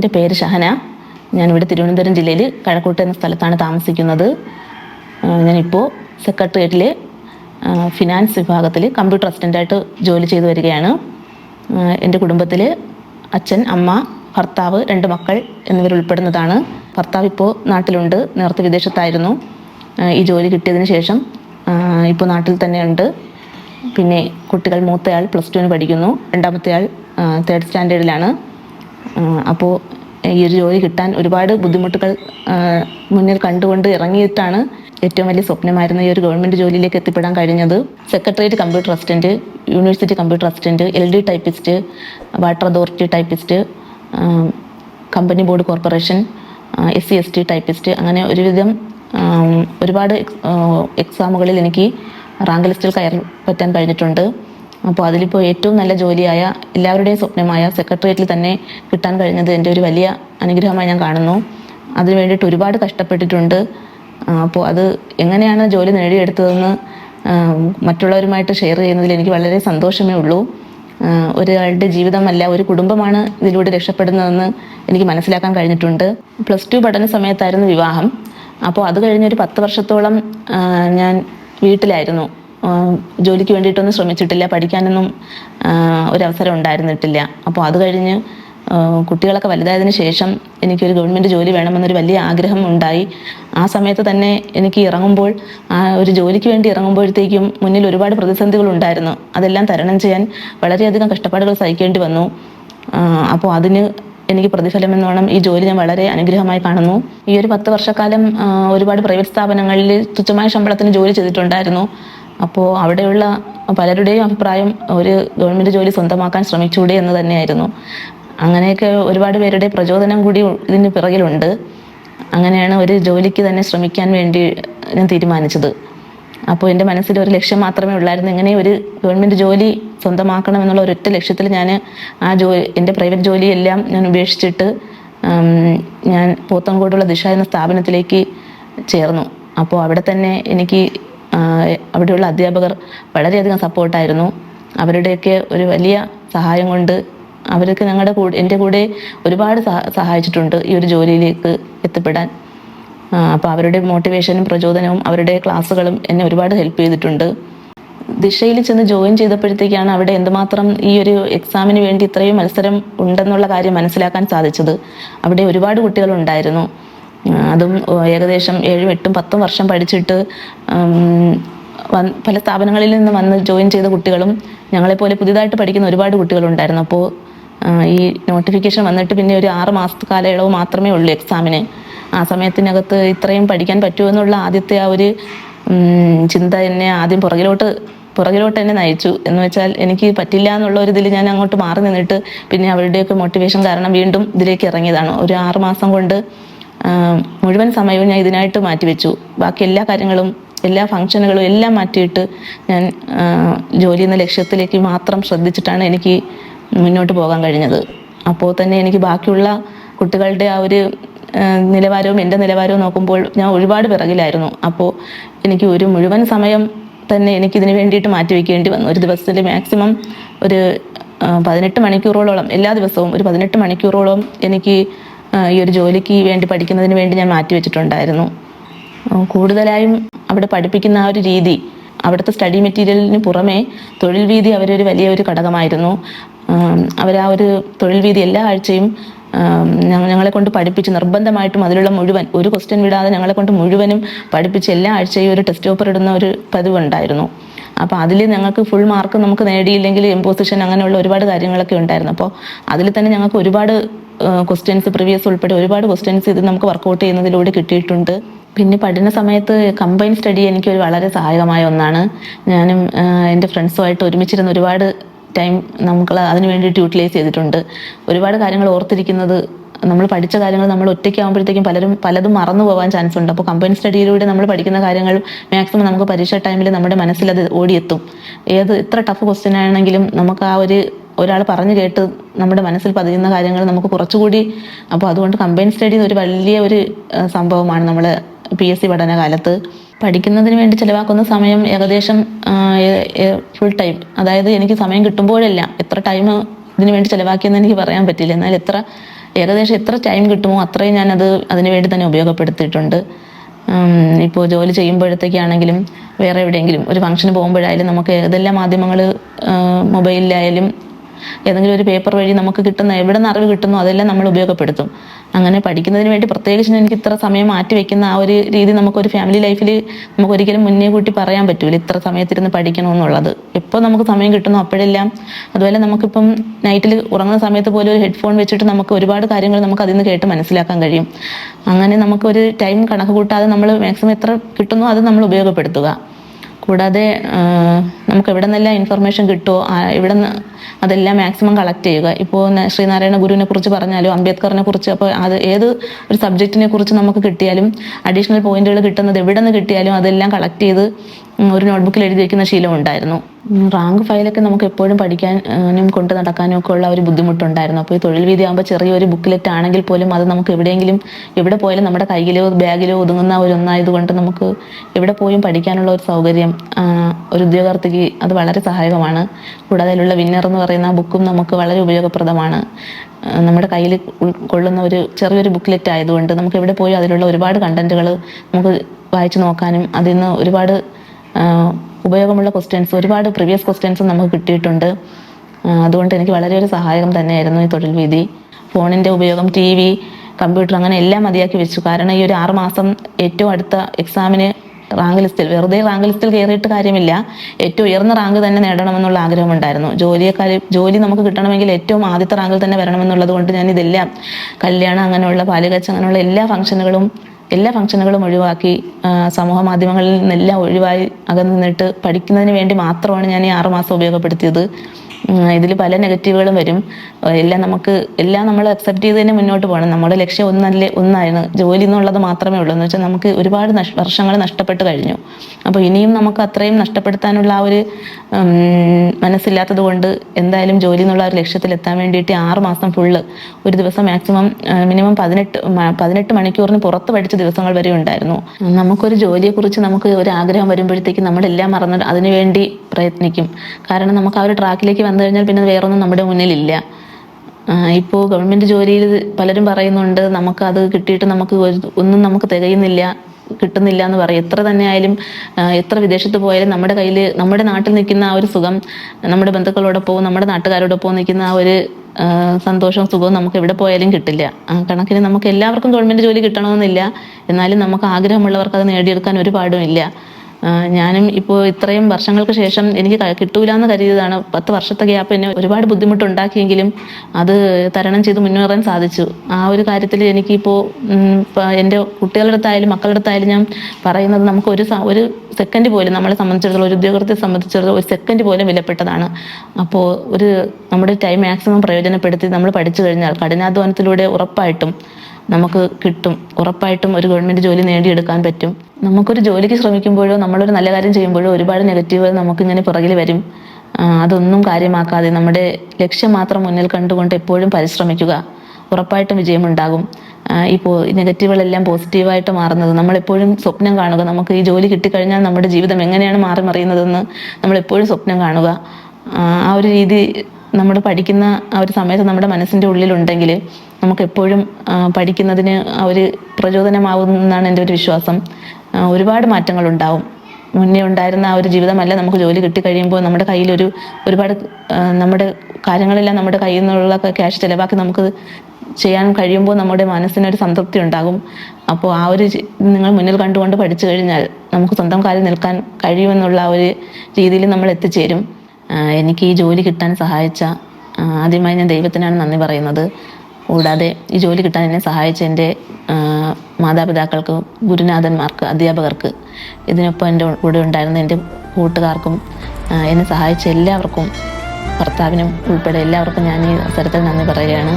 എന്റെ പേര് ഷഹന. ഞാനിവിടെ തിരുവനന്തപുരം ജില്ലയിൽ കഴക്കൂട്ട് എന്ന സ്ഥലത്താണ് താമസിക്കുന്നത്. ഞാനിപ്പോൾ സെക്രട്ടേറിയറ്റിലെ ഫിനാൻസ് വിഭാഗത്തിൽ കമ്പ്യൂട്ടർ അസിസ്റ്റന്റായിട്ട് ജോലി ചെയ്തു വരികയാണ്. എന്റെ കുടുംബത്തിൽ അച്ഛൻ അമ്മ ഭർത്താവ് രണ്ട് മക്കൾ എന്നിവരുൾപ്പെടുന്നതാണ് ഭർത്താവ് ഇപ്പോൾ നാട്ടിലുണ്ട് നേരത്തെ വിദേശത്തായിരുന്നു. ഈ ജോലി കിട്ടിയതിന് ശേഷം ഇപ്പോൾ നാട്ടിൽ തന്നെയുണ്ട്. പിന്നെ കുട്ടികൾ മൂത്തയാൾ പ്ലസ് ടുവിന് പഠിക്കുന്നു. രണ്ടാമത്തെ ആൾ തേർഡ് സ്റ്റാൻഡേർഡിലാണ് അപ്പോൾ ഈ ഒരു ജോലി കിട്ടാൻ ഒരുപാട് ബുദ്ധിമുട്ടുകൾ മുന്നിൽ കണ്ടുകൊണ്ട് ഇറങ്ങിയിട്ടാണ് ഏറ്റവും വലിയ സ്വപ്നമായിരുന്ന ഈ ഒരു ഗവൺമെന്റ് ജോലിയിലേക്ക് എത്തിപ്പെടാൻ കഴിഞ്ഞത്. Secretariat computer assistant university computer assistant L D typist water authority typist company board corporation S C S T typist അങ്ങനെ ഒരുവിധം ഒരുപാട് എക്സാമുകളിൽ എനിക്ക് റാങ്ക് ലിസ്റ്റിൽ കയറി പറ്റാൻ കഴിഞ്ഞിട്ടുണ്ട്. അപ്പോൾ അതിലിപ്പോൾ ഏറ്റവും നല്ല ജോലിയായ എല്ലാവരുടെയും സ്വപ്നമായ സെക്രട്ടേറിയറ്റിൽ തന്നെ കിട്ടാൻ കഴിഞ്ഞത് എന്റെ ഒരു വലിയ അനുഗ്രഹമായി ഞാൻ കാണുന്നു. അതിനു വേണ്ടിയിട്ട് ഒരുപാട് കഷ്ടപ്പെട്ടിട്ടുണ്ട്. അപ്പോൾ അത് എങ്ങനെയാണ് ജോലി നേടിയെടുത്തതെന്ന് മറ്റുള്ളവരുമായിട്ട് ഷെയർ ചെയ്യുന്നതിൽ എനിക്ക് വളരെ സന്തോഷമേ ഉള്ളൂ. ഒരാളുടെ ജീവിതമല്ല ഒരു കുടുംബമാണ് ഇതിലൂടെ രക്ഷപ്പെടുന്നതെന്ന് എനിക്ക് മനസ്സിലാക്കാൻ കഴിഞ്ഞിട്ടുണ്ട്. പ്ലസ് ടു പഠന സമയത്തായിരുന്നു വിവാഹം. അപ്പോൾ അത് കഴിഞ്ഞൊരു പത്ത് വർഷത്തോളം ഞാൻ വീട്ടിലായിരുന്നു. ജോലിക്ക് വേണ്ടിയിട്ടൊന്നും ശ്രമിച്ചിട്ടില്ല പഠിക്കാനൊന്നും ഒരു ഒരവസരം ഉണ്ടായിരുന്നിട്ടില്ല. അപ്പോൾ അത് കഴിഞ്ഞ് കുട്ടികളൊക്കെ വലുതായതിനു ശേഷം എനിക്കൊരു ഗവൺമെന്റ് ജോലി വേണമെന്നൊരു വലിയ ആഗ്രഹം ഉണ്ടായി. ആ സമയത്ത് തന്നെ എനിക്ക് ഇറങ്ങുമ്പോൾ ഒരു ജോലിക്ക് വേണ്ടി ഇറങ്ങുമ്പോഴത്തേക്കും മുന്നിൽ ഒരുപാട് പ്രതിസന്ധികൾ ഉണ്ടായിരുന്നു. അതെല്ലാം തരണം ചെയ്യാൻ വളരെയധികം കഷ്ടപ്പാടുകൾ സഹിക്കേണ്ടി വന്നു. അപ്പോൾ അതിന് എനിക്ക് പ്രതിഫലം എന്നോണം ഈ ജോലി ഞാൻ വളരെ അനുഗ്രഹമായി കാണുന്നു. ഈ ഒരു പത്ത് വർഷക്കാലം ഒരുപാട് പ്രൈവറ്റ് സ്ഥാപനങ്ങളിൽ തുച്ഛമായ ശമ്പളത്തിന് ജോലി ചെയ്തിട്ടുണ്ടായിരുന്നു. അപ്പോൾ അവിടെയുള്ള പലരുടെയും അഭിപ്രായം ഒരു ഗവൺമെന്റ് ജോലി സ്വന്തമാക്കാൻ ശ്രമിച്ചൂടെ എന്ന് തന്നെയായിരുന്നു. അങ്ങനെയൊക്കെ ഒരുപാട് പേരുടെ പ്രചോദനം കൂടി ഇതിന് പിറകിലുണ്ട്. അങ്ങനെയാണ് ഒരു ജോലിക്ക് തന്നെ ശ്രമിക്കാൻ വേണ്ടി ഞാൻ തീരുമാനിച്ചത്. അപ്പോൾ എന്റെ മനസ്സിൽ ഒരു ലക്ഷ്യം മാത്രമേ ഉള്ളായിരുന്നു. എങ്ങനെ ഒരു ഗവൺമെന്റ് ജോലി സ്വന്തമാക്കണം എന്നുള്ള ഒരൊറ്റ ലക്ഷ്യത്തിൽ ഞാൻ ആ ജോലി എന്റെ പ്രൈവറ്റ് ജോലിയെല്ലാം ഞാൻ ഉപേക്ഷിച്ചിട്ട് ഞാൻ പോത്തൻകോടുള്ള ദിശ എന്ന സ്ഥാപനത്തിലേക്ക് ചേർന്നു. അപ്പോൾ അവിടെ തന്നെ എനിക്ക് അവിടെയുള്ള അധ്യാപകർ വളരെയധികം സപ്പോർട്ടായിരുന്നു. അവരുടെയൊക്കെ ഒരു വലിയ സഹായം കൊണ്ട് അവരൊക്കെ ഞങ്ങളുടെ കൂടെ എന്റെ കൂടെ ഒരുപാട് സഹ- സഹായിച്ചിട്ടുണ്ട് ഈ ഒരു ജോലിയിലേക്ക് എത്തിപ്പെടാൻ. അപ്പോൾ അവരുടെ മോട്ടിവേഷനും പ്രചോദനവും അവരുടെ ക്ലാസ്സുകളും എന്നെ ഒരുപാട് ഹെൽപ്പ് ചെയ്തിട്ടുണ്ട്. ദിശയിൽ ചെന്ന് ജോയിൻ ചെയ്തപ്പോഴത്തേക്കാണ് അവിടെ എന്തുമാത്രം ഈ ഒരു എക്സാമിന് വേണ്ടി ഇത്രയും മത്സരം ഉണ്ടെന്നുള്ള കാര്യം മനസ്സിലാക്കാൻ സാധിച്ചത്. അവിടെ ഒരുപാട് കുട്ടികളുണ്ടായിരുന്നു. അതും ഏകദേശം ഏഴും എട്ടും പത്തും വർഷം പഠിച്ചിട്ട് പല സ്ഥാപനങ്ങളിൽ നിന്ന് വന്ന് ജോയിൻ ചെയ്ത കുട്ടികളും ഞങ്ങളെപ്പോലെ പുതിയതായിട്ട് പഠിക്കുന്ന ഒരുപാട് കുട്ടികളുണ്ടായിരുന്നു. അപ്പോൾ ഈ നോട്ടിഫിക്കേഷൻ വന്നിട്ട് പിന്നെ ഒരു ആറ് മാസത്തെ കാലയളവ് മാത്രമേ ഉള്ളൂ എക്സാമിന്. ആ സമയത്തിനകത്ത് ഇത്രയും പഠിക്കാൻ പറ്റുമോ എന്നുള്ള ആദ്യത്തെ ആ ഒരു ചിന്ത എന്നെ ആദ്യം പുറകിലോട്ട് പുറകിലോട്ട് എന്നെ നയിച്ചു. എന്ന് വെച്ചാൽ എനിക്ക് പറ്റില്ല എന്നുള്ള ഒരു ഇതിൽ ഞാൻ അങ്ങോട്ട് മാറി നിന്നിട്ട് പിന്നെ അവരുടെയൊക്കെ മോട്ടിവേഷൻ കാരണം വീണ്ടും ഇതിലേക്ക് ഇറങ്ങിയതാണ്. ഒരു ആറ് മാസം കൊണ്ട് മുഴുവൻ സമയവും ഞാൻ ഇതിനായിട്ട് മാറ്റിവെച്ചു. ബാക്കി എല്ലാ കാര്യങ്ങളും എല്ലാ ഫങ്ഷനുകളും എല്ലാം മാറ്റിയിട്ട് ഞാൻ ജോലി എന്ന ലക്ഷ്യത്തിലേക്ക് മാത്രം ശ്രദ്ധിച്ചിട്ടാണ് എനിക്ക് മുന്നോട്ട് പോകാൻ കഴിഞ്ഞത്. അപ്പോൾ തന്നെ എനിക്ക് ബാക്കിയുള്ള കുട്ടികളുടെ ആ ഒരു നിലവാരവും എന്റെ നിലവാരവും നോക്കുമ്പോൾ ഞാൻ ഒരുപാട് പിറകിലായിരുന്നു. അപ്പോൾ എനിക്ക് ഒരു മുഴുവൻ സമയം തന്നെ എനിക്ക് ഇതിന് വേണ്ടിയിട്ട് മാറ്റി മാറ്റിവെക്കേണ്ടി വന്നു. ഒരു ദിവസത്തിൽ മാക്സിമം ഒരു പതിനെട്ട് മണിക്കൂറോളം എല്ലാ ദിവസവും ഒരു പതിനെട്ട് മണിക്കൂറോളം എനിക്ക് ഈ ഒരു ജോലിക്ക് വേണ്ടി പഠിക്കുന്നതിന് വേണ്ടി ഞാൻ മാറ്റി വെച്ചിട്ടുണ്ടായിരുന്നു. കൂടുതലായും അവിടെ പഠിപ്പിക്കുന്ന ആ ഒരു രീതി അവിടുത്തെ സ്റ്റഡി മെറ്റീരിയലിന് പുറമേ തൊഴിൽ വീതി അവരൊരു വലിയ ഒരു ഘടകമായിരുന്നു. അവർ ആ ഒരു തൊഴിൽ വീതി എല്ലാ ആഴ്ചയും ഞങ്ങളെ കൊണ്ട് പഠിപ്പിച്ച് നിർബന്ധമായിട്ടും അതിലുള്ള മുഴുവൻ ഒരു ക്വസ്റ്റ്യൻ വിടാതെ ഞങ്ങളെ കൊണ്ട് മുഴുവനും പഠിപ്പിച്ച് എല്ലാ ആഴ്ചയും ഒരു ടെസ്റ്റ് പേപ്പർ ഇടുന്ന ഒരു പതിവുണ്ടായിരുന്നു. അപ്പോൾ അതിൽ ഞങ്ങൾക്ക് ഫുൾ മാർക്ക് നമുക്ക് നേടിയില്ലെങ്കിൽ എംപോസിഷൻ അങ്ങനെയുള്ള ഒരുപാട് കാര്യങ്ങളൊക്കെ ഉണ്ടായിരുന്നു. അപ്പോൾ അതിൽ തന്നെ ഞങ്ങൾക്ക് ഒരുപാട് ക്വസ്റ്റ്യൻസ് പ്രീവിയസ് ഉൾപ്പെടെ ഒരുപാട് ക്വസ്റ്റ്യൻസ് ഇത് നമുക്ക് വർക്കൗട്ട് ചെയ്യുന്നതിലൂടെ കിട്ടിയിട്ടുണ്ട്. പിന്നെ പഠന സമയത്ത് കമ്പൈൻ സ്റ്റഡി എനിക്ക് വളരെ സഹായകമായ ഒന്നാണ്. ഞാനും എന്റെ ഫ്രണ്ട്സുമായിട്ട് ഒരുമിച്ചിരുന്ന് ഒരുപാട് ടൈം നമുക്ക് അതിന് വേണ്ടിയിട്ട് യൂട്ടിലൈസ് ചെയ്തിട്ടുണ്ട്. ഒരുപാട് കാര്യങ്ങൾ ഓർത്തിരിക്കുന്നത് നമ്മൾ പഠിച്ച കാര്യങ്ങൾ നമ്മൾ ഒറ്റയ്ക്കാകുമ്പോഴത്തേക്കും പലരും പലതും മറന്നു പോകാൻ ചാൻസ് ഉണ്ട്. അപ്പോൾ കമ്പൈൻ സ്റ്റഡിയിലൂടെ നമ്മൾ പഠിക്കുന്ന കാര്യങ്ങൾ മാക്സിമം നമുക്ക് പരീക്ഷ ടൈമിൽ നമ്മുടെ മനസ്സിൽ അത് ഓടിയെത്തും. ഏത് ഇത്ര ടഫ് ക്വസ്റ്റ്യൻ ആണെങ്കിലും നമുക്ക് ആ ഒരു ഒരാൾ പറഞ്ഞു കേട്ട് നമ്മുടെ മനസ്സിൽ പതിയുന്ന കാര്യങ്ങൾ നമുക്ക് കുറച്ചുകൂടി അപ്പോൾ അതുകൊണ്ട് കമ്പൈൻ സ്റ്റഡി ഒരു വലിയ ഒരു സംഭവമാണ് നമ്മൾ പി എസ് സി പഠനകാലത്ത് പഠിക്കുന്നതിന് വേണ്ടി ചിലവാക്കുന്ന സമയം ഏകദേശം ഫുൾ ടൈം അതായത് എനിക്ക് സമയം കിട്ടുമ്പോഴല്ല എത്ര ടൈം ഇതിനു വേണ്ടി ചിലവാക്കിയെന്ന് എനിക്ക് പറയാൻ പറ്റില്ല. എന്നാൽ എത്ര ഏകദേശം എത്ര ടൈം കിട്ടുമോ അത്രയും ഞാനത് അതിനു വേണ്ടി തന്നെ ഉപയോഗപ്പെടുത്തിയിട്ടുണ്ട്. ഇപ്പോൾ ജോലി ചെയ്യുമ്പോഴത്തേക്കാണെങ്കിലും വേറെ എവിടെയെങ്കിലും ഒരു ഫംഗ്ഷന് പോകുമ്പോഴായാലും നമുക്ക് ഏതെല്ലാം മാധ്യമങ്ങൾ മൊബൈലിലായാലും ഏതെങ്കിലും ഒരു പേപ്പർ വഴി നമുക്ക് കിട്ടുന്ന എവിടെ നിന്ന് അറിവ് കിട്ടുന്നു അതെല്ലാം നമ്മൾ ഉപയോഗപ്പെടുത്തും. അങ്ങനെ പഠിക്കുന്നതിന് വേണ്ടി പ്രത്യേകിച്ച് എനിക്ക് ഇത്ര സമയം മാറ്റി വെക്കുന്ന ആ ഒരു രീതി നമുക്കൊരു ഫാമിലി ലൈഫിൽ നമുക്ക് ഒരിക്കലും മുന്നേ കൂട്ടി പറയാൻ പറ്റൂല ഇത്ര സമയത്തിരുന്ന് പഠിക്കണമെന്നുള്ളത് എപ്പോൾ നമുക്ക് സമയം കിട്ടുന്നു അപ്പോഴെല്ലാം. അതുപോലെ നമുക്കിപ്പം നൈറ്റിൽ ഉറങ്ങുന്ന സമയത്ത് പോലും ഒരു ഹെഡ്ഫോൺ വെച്ചിട്ട് നമുക്ക് ഒരുപാട് കാര്യങ്ങൾ നമുക്ക് അതിൽ നിന്ന് കേട്ട് മനസ്സിലാക്കാൻ കഴിയും. അങ്ങനെ നമുക്കൊരു ടൈം കണക്ക് കൂട്ടാതെ നമ്മൾ മാക്സിമം എത്ര കിട്ടുന്നു അത് നമ്മൾ ഉപയോഗപ്പെടുത്തുക. കൂടാതെ നമുക്ക് എവിടെ നിന്നെല്ലാം ഇൻഫർമേഷൻ കിട്ടുമോ ഇവിടെ നിന്ന് അതെല്ലാം മാക്സിമം കളക്ട് ചെയ്യുക. ഇപ്പോൾ ശ്രീനാരായണ ഗുരുവിനെ കുറിച്ച് പറഞ്ഞാലും അംബേദ്കറിനെ കുറിച്ച് അപ്പോൾ അത് ഏത് ഒരു സബ്ജക്റ്റിനെ കുറിച്ച് നമുക്ക് കിട്ടിയാലും അഡീഷണൽ പോയിന്റുകൾ കിട്ടുന്നത് എവിടെ നിന്ന് കിട്ടിയാലും അതെല്ലാം കളക്ട് ചെയ്ത് ഒരു നോട്ട്ബുക്കിൽ എഴുതി വെക്കുന്ന ശീലം ഉണ്ടായിരുന്നു. റാങ്ക് ഫയലൊക്കെ നമുക്ക് എപ്പോഴും പഠിക്കാനും കൊണ്ട് നടക്കാനും ഒക്കെ ഉള്ള ഒരു ബുദ്ധിമുട്ടുണ്ടായിരുന്നു. അപ്പോൾ ഈ തൊഴിൽ വീതി ആകുമ്പോൾ ചെറിയൊരു ബുക്കിലെറ്റ് ആണെങ്കിൽ പോലും അത് നമുക്ക് എവിടെയെങ്കിലും എവിടെ പോയാലും നമ്മുടെ കയ്യിലോ ബാഗിലോ ഒതുങ്ങുന്ന ഒരു ഒന്നായതുകൊണ്ട് നമുക്ക് എവിടെ പോയും പഠിക്കാനുള്ള ഒരു സൗകര്യം ഒരു ഉദ്യോഗാർത്ഥിക്ക് അത് വളരെ സഹായകമാണ്. കൂടാതെ അതിലുള്ള വിന്നർ എന്ന് പറയുന്ന ആ ബുക്കും നമുക്ക് വളരെ ഉപയോഗപ്രദമാണ്. നമ്മുടെ കയ്യിൽ ഉൾക്കൊള്ളുന്ന ഒരു ചെറിയൊരു ബുക്ക്ലെറ്റ് ആയതുകൊണ്ട് നമുക്ക് എവിടെ പോയി അതിലുള്ള ഒരുപാട് കണ്ടന്റുകൾ നമുക്ക് വായിച്ചു നോക്കാനും അതിൽ നിന്ന് ഒരുപാട് ഉപയോഗമുള്ള ക്വസ്റ്റ്യൻസ് ഒരുപാട് പ്രീവിയസ് ക്വസ്റ്റ്യൻസും നമുക്ക് കിട്ടിയിട്ടുണ്ട്. അതുകൊണ്ട് എനിക്ക് വളരെ ഒരു സഹായകം തന്നെയായിരുന്നു ഈ തൊഴിൽ വീതി. ഫോണിന്റെ ഉപയോഗം ടി വി കമ്പ്യൂട്ടർ അങ്ങനെ എല്ലാം മതിയാക്കി വെച്ചു. കാരണം ഈ ഒരു ആറ് മാസം ഏറ്റവും അടുത്ത എക്സാമിന് റാങ്ക് ലിസ്റ്റിൽ വെറുതെ റാങ്ക് ലിസ്റ്റിൽ കയറിയിട്ട് കാര്യമില്ല. ഏറ്റവും ഉയർന്ന റാങ്ക് തന്നെ നേടണമെന്നുള്ള ആഗ്രഹമുണ്ടായിരുന്നു. ജോലിയെക്കാൾ ജോലി നമുക്ക് കിട്ടണമെങ്കിൽ ഏറ്റവും ആദ്യത്തെ റാങ്കിൽ തന്നെ വരണമെന്നുള്ളത് കൊണ്ട് ഞാൻ ഇതെല്ലാം കല്യാണം അങ്ങനെയുള്ള പാലുകച്ച അങ്ങനെയുള്ള എല്ലാ ഫംഗ്ഷനുകളും എല്ലാ ഫംഗ്ഷനുകളും ഒഴിവാക്കി സമൂഹ മാധ്യമങ്ങളിൽ നിന്നെല്ലാം ഒഴിവായി അകന്നു നിന്നിട്ട് പഠിക്കുന്നതിന് വേണ്ടി മാത്രമാണ് ഞാൻ ഈ ആറുമാസം ഉപയോഗപ്പെടുത്തിയത്. ഇതിൽ പല നെഗറ്റീവുകളും വരും. എല്ലാം നമുക്ക് എല്ലാം നമ്മൾ അക്സെപ്റ്റ് ചെയ്ത് തന്നെ മുന്നോട്ട് പോകണം. നമ്മുടെ ലക്ഷ്യം ഒന്നല്ലേ ഒന്നായിരുന്നു. ജോലി എന്നുള്ളത് മാത്രമേ ഉള്ളൂ. എന്ന് വെച്ചാൽ നമുക്ക് ഒരുപാട് വർഷങ്ങൾ നഷ്ടപ്പെട്ട് കഴിഞ്ഞു. അപ്പോൾ ഇനിയും നമുക്ക് അത്രയും നഷ്ടപ്പെടുത്താനുള്ള ആ ഒരു മനസ്സില്ലാത്തത് കൊണ്ട് എന്തായാലും ജോലി എന്നുള്ള ഒരു ലക്ഷ്യത്തിൽ എത്താൻ വേണ്ടിയിട്ട് ആറ് മാസം ഫുള്ള് ഒരു ദിവസം മാക്സിമം മിനിമം പതിനെട്ട് പതിനെട്ട് മണിക്കൂറിന് പുറത്ത് പഠിച്ച ദിവസങ്ങൾ വരെ ഉണ്ടായിരുന്നു. നമുക്കൊരു ജോലിയെക്കുറിച്ച് നമുക്ക് ഒരു ആഗ്രഹം വരുമ്പോഴത്തേക്ക് നമ്മളെല്ലാം മറന്ന് അതിനുവേണ്ടി പ്രയത്നിക്കും. കാരണം നമുക്ക് ആ ഒരു ട്രാക്കിലേക്ക് വന്നു കഴിഞ്ഞാൽ പിന്നെ വേറൊന്നും നമ്മുടെ മുന്നിലില്ല. ഇപ്പോൾ ഗവൺമെന്റ് ജോലിയിൽ പലരും പറയുന്നുണ്ട് നമുക്ക് അത് കിട്ടിയിട്ട് നമുക്ക് ഒന്നും നമുക്ക് തികയുന്നില്ല കിട്ടുന്നില്ല എന്ന് പറയും. എത്ര തന്നെ ആയാലും എത്ര വിദേശത്ത് പോയാലും നമ്മുടെ കയ്യിൽ നമ്മുടെ നാട്ടിൽ നിൽക്കുന്ന ആ ഒരു സുഖം നമ്മുടെ ബന്ധുക്കളോടൊപ്പവും നമ്മുടെ നാട്ടുകാരോടൊപ്പവും നിൽക്കുന്ന ആ ഒരു സന്തോഷവും സുഖവും നമുക്ക് എവിടെ പോയാലും കിട്ടില്ല. കണക്കിന് നമുക്ക് എല്ലാവർക്കും ഗവൺമെന്റ് ജോലി കിട്ടണമെന്നില്ല. എന്നാലും നമുക്ക് ആഗ്രഹമുള്ളവർക്ക് അത് നേടിയെടുക്കാൻ ഒരു പാടുമില്ല. ഞാനും ഇപ്പോൾ ഇത്രയും വർഷങ്ങൾക്ക് ശേഷം എനിക്ക് കിട്ടൂല എന്ന് കരുതിയതാണ്. പത്ത് വർഷത്തെ ഗ്യാപ്പ് എന്നെ ഒരുപാട് ബുദ്ധിമുട്ടുണ്ടാക്കിയെങ്കിലും അത് തരണം ചെയ്ത് മുന്നേറാൻ സാധിച്ചു. ആ ഒരു കാര്യത്തിൽ എനിക്കിപ്പോൾ എന്റെ കുട്ടികളുടെ അടുത്തായാലും മക്കളുടെ അടുത്തായാലും ഞാൻ പറയുന്നത് നമുക്ക് ഒരു ഒരു സെക്കൻഡ് പോലും നമ്മളെ സംബന്ധിച്ചിടത്തോളം ഒരു ഉദ്യോഗത്തെ സംബന്ധിച്ചിടത്തോളം ഒരു സെക്കൻഡ് പോലും വിലപ്പെട്ടതാണ്. അപ്പോൾ ഒരു നമ്മുടെ ടൈം മാക്സിമം പ്രയോജനപ്പെടുത്തി നമ്മൾ പഠിച്ചു കഴിഞ്ഞാൽ കഠിനാധ്വാനത്തിലൂടെ ഉറപ്പായിട്ടും നമുക്ക് കിട്ടും. ഉറപ്പായിട്ടും ഒരു ഗവൺമെന്റ് ജോലി നേടിയെടുക്കാൻ പറ്റും. നമുക്കൊരു ജോലിക്ക് ശ്രമിക്കുമ്പോഴോ നമ്മളൊരു നല്ല കാര്യം ചെയ്യുമ്പോഴോ ഒരുപാട് നെഗറ്റീവുകൾ നമുക്കിങ്ങനെ പുറകിൽ വരും. അതൊന്നും കാര്യമാക്കാതെ നമ്മുടെ ലക്ഷ്യം മാത്രം മുന്നിൽ കണ്ടുകൊണ്ട് എപ്പോഴും പരിശ്രമിക്കുക. ഉറപ്പായിട്ടും വിജയമുണ്ടാകും. ഈ പോ നെഗറ്റീവുകളെല്ലാം പോസിറ്റീവായിട്ട് മാറുന്നത് നമ്മളെപ്പോഴും സ്വപ്നം കാണുക. നമുക്ക് ഈ ജോലി കിട്ടിക്കഴിഞ്ഞാൽ നമ്മുടെ ജീവിതം എങ്ങനെയാണ് മാറി മറിയുന്നതെന്ന് നമ്മളെപ്പോഴും സ്വപ്നം കാണുക. ആ ഒരു രീതി നമ്മൾ പഠിക്കുന്ന ആ ഒരു സമയത്ത് നമ്മുടെ മനസ്സിന്റെ ഉള്ളിലുണ്ടെങ്കിൽ നമുക്ക് എപ്പോഴും ആ, പഠിക്കുന്നതിന് ഒരു പ്രചോദനമാവുമെന്നാണ് എന്റെ ഒരു വിശ്വാസം. ഒരുപാട് മാറ്റങ്ങളുണ്ടാവും. മുന്നേ ഉണ്ടായിരുന്ന ആ ഒരു ജീവിതമല്ല നമുക്ക് ജോലി കിട്ടി കഴിയുമ്പോൾ നമ്മുടെ കയ്യിലൊരു ഒരുപാട് നമ്മുടെ കാര്യങ്ങളെല്ലാം നമ്മുടെ കയ്യിൽ നിന്നുള്ള ക്യാഷ് ചിലവാക്കി നമുക്ക് ചെയ്യാൻ കഴിയുമ്പോൾ നമ്മുടെ മനസ്സിനൊരു സംതൃപ്തി ഉണ്ടാകും. അപ്പോൾ ആ ഒരു നിങ്ങൾ മുന്നിൽ കണ്ടുകൊണ്ട് പഠിച്ചു കഴിഞ്ഞാൽ നമുക്ക് സ്വന്തം കാലിൽ നിൽക്കാൻ കഴിയുമെന്നുള്ള ഒരു രീതിയിൽ നമ്മൾ എത്തിച്ചേരും. എനിക്ക് ഈ ജോലി കിട്ടാൻ സഹായിച്ച ആദ്യമായി ഞാൻ ദൈവത്തിനാണ് നന്ദി പറയുന്നത്. കൂടാതെ ഈ ജോലി കിട്ടാൻ എന്നെ സഹായിച്ച എന്റെ മാതാപിതാക്കൾക്ക് ഗുരുനാഥന്മാർക്ക് അധ്യാപകർക്ക് ഇതിനൊപ്പം എന്റെ കൂടെ ഉണ്ടായിരുന്ന എന്റെ കൂട്ടുകാർക്കും എന്നെ സഹായിച്ച എല്ലാവർക്കും ഭർത്താവിനും ഉൾപ്പെടെ എല്ലാവർക്കും ഞാൻ ഈ അവസരത്തിൽ നന്ദി പറയുകയാണ്.